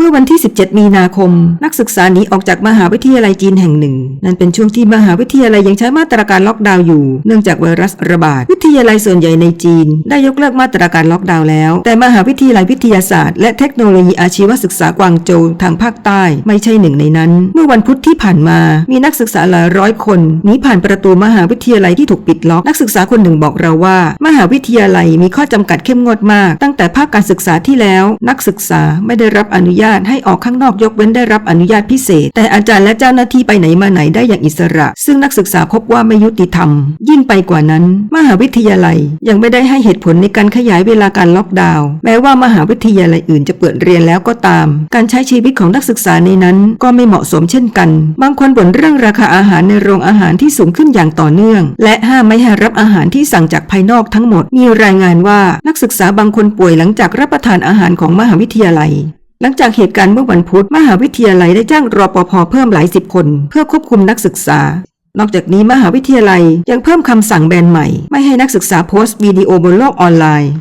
เมื่อวันที่ 17 มีนาคม นักศึกษาหนีออกจากมหาวิทยาลัยจีนแห่งหนึ่ง นั่นเป็นช่วงที่มหาวิทยาลัยยังใช้มาตรการล็อกดาวน์อยู่ เนื่องจากไวรัสระบาด วิทยาลัยส่วนใหญ่ในจีน ได้ยกเลิกมาตรการล็อกดาวน์แล้ว แต่มหาวิทยาลัยวิทยาศาสตร์ และเทคโนโลยีอาชีวศึกษากวางโจวทางภาคใต้ไม่ใช่หนึ่งในนั้น เมื่อวันพุธที่ผ่านมา มีนักศึกษาหลายร้อยคนหนีผ่านประตูมหาวิทยาลัยที่ถูกปิดล็อก นักศึกษาคนหนึ่งบอกเราว่า มหาวิทยาลัยมีข้อจำกัดเข้มงวดมาก ตั้งแต่ภาคการศึกษาที่แล้ว นักศึกษาไม่ได้รับอนุญาตให้ออกข้างนอกยกเว้นได้รับอนุญาตพิเศษ แต่อาจารย์และเจ้าหน้าที่ไปไหนมาไหนได้อย่างอิสระ ซึ่งนักศึกษาพบว่าไม่ยุติธรรม ยิ่งไปกว่านั้น มหาวิทยาลัยยังไม่ได้ให้เหตุผลในการขยายเวลาการล็อกดาวน์แม้ว่ามหาวิทยาลัยอื่นจะเปิดเรียนแล้วก็ตาม การใช้ชีวิตของนักศึกษาในนั้น ก็ไม่เหมาะสมเช่นกัน บางคนบ่นเรื่องราคาอาหารในโรงอาหารที่สูงขึ้นอย่างต่อเนื่อง และห้ามไม่ให้รับอาหารที่สั่งจากภายนอกทั้งหมด มีรายงานว่านักศึกษาบางคนป่วยหลังจากรับประทานอาหารของมหาวิทยาลัย หลังจากเหตุการณ์เมื่อวันพุธมหาวิทยาลัยได้จ้างรอปภเพิ่มหลายสิบคน เพื่อควบคุมนักศึกษา นอกจากนี้มหาวิทยาลัยยังเพิ่มคำสั่งแบนใหม่ ไม่ให้นักศึกษาโพสต์วิดีโอบนโลกออนไลน์